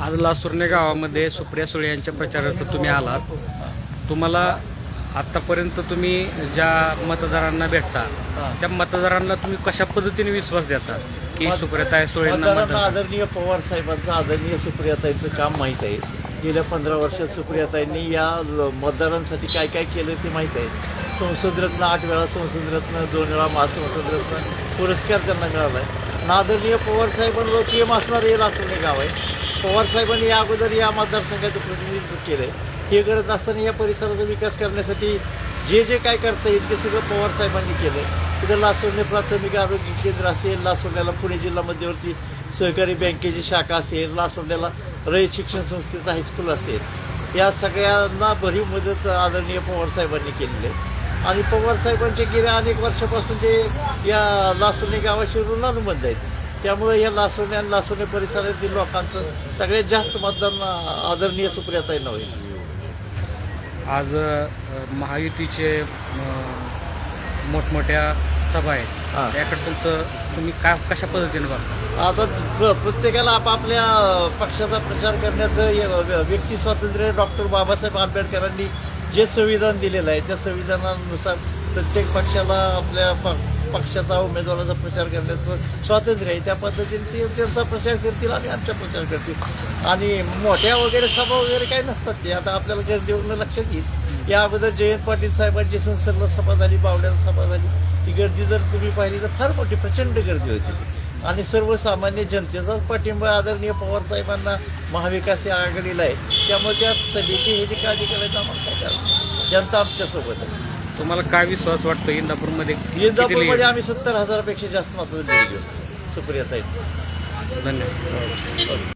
आज लासुर्णे गावामध्ये सुप्रिया सुळे यांच्या प्रचारार्थ तुम्ही आलात. तुम्हाला आत्तापर्यंत तुम्ही ज्या मतदारांना भेटता त्या मतदारांना तुम्ही कशा पद्धतीने विश्वास देता की मत- सुप्रियाताई सुळेंना मतदारांना मतदान आदरणीय पवार साहेबांचं आदरणीय सुप्रियाताईंचं काम माहीत आहे. गेल्या पंधरा वर्षात सुप्रियाताईंनी या ल- मतदारांसाठी काय काय केलं ते माहीत आहे. संसद रत्न आठ वेळा संसद रत्न दोन वेळा महासंसद रत्न पुरस्कार त्यांना मिळाला आहे आणि आदरणीय पवार साहेबांना लोकप्रिय असणारं हे लासुर्णे गाव आहे. पवार साहेबांनी या अगोदर या मतदारसंघाचं प्रतिनिधित्व केलं आहे हे करत असताना या परिसराचा विकास करण्यासाठी जे जे काय करता येईल ते सगळं पवार साहेबांनी केलं आहे तिथं लासोडणे प्राथमिक आरोग्य केंद्र असेल लासोडण्याला पुणे जिल्हा मध्यवर्ती सहकारी बँकेची शाखा असेल लासोडण्याला रयत शिक्षण संस्थेचं हायस्कूल असेल. या सगळ्यांना भरीव मदत आदरणीय पवार साहेबांनी केलेली आहे. आणि पवार साहेबांचे गेल्या अनेक वर्षापासून ते या लासोडणे गावाशी ऋणानुबंध आहेत. त्यामुळे या लासोडणे आणि लासोडणे परिसरातील लोकांचं सगळ्यात जास्त मतदान आदरणीय सुप्रियाताईंना होईल. आज महायुतीचे मोठमोठ्या सभा आहेत. त्याकडे तुमचं तुम्ही काय कशा पद्धतीने बघता? आता प्र- प्रत्येकाला आपापल्या पक्षाचा प्रचार करण्याचं व्यक्ती स्वातंत्र्य डॉक्टर बाबासाहेब आंबेडकरांनी जे संविधान दिलेलं आहे त्या संविधानानुसार प्रत्येक पक्षाला आपल्या पक्षाचा उमेदवाराचा प्रचार करण्याचं स्वातंत्र्य आहे. त्या पद्धतीने ते त्यांचा प्रचार करतील आणि आमचा प्रचार करतील. आणि मोठ्या वगैरे सभा वगैरे काही नसतात ते. आता आपल्याला गर्दीवरनं लक्षात येईल या अगोदर जयंत पाटील साहेबांची संसर्ग सभा झाली बावड्याला सभा झाली. ती गर्दी जर तुम्ही पाहिली तर फार मोठी प्रचंड गर्दी होती. आणि सर्वसामान्य जनतेचाच पाठिंबा आदरणीय पवार साहेबांना महाविकास या आघाडीला आहे. त्यामुळे त्या सभेची हे जे काळजी करायचं आम्हाला काय करायचं? जनता आमच्यासोबत आहे. तुम्हाला काय विश्वास वाटतो इंदापूरमध्ये? इंदापूरमध्ये? आम्ही सत्तर हजारापेक्षा जास्त मतदान दिली सुप्रियाताई धन्यवाद.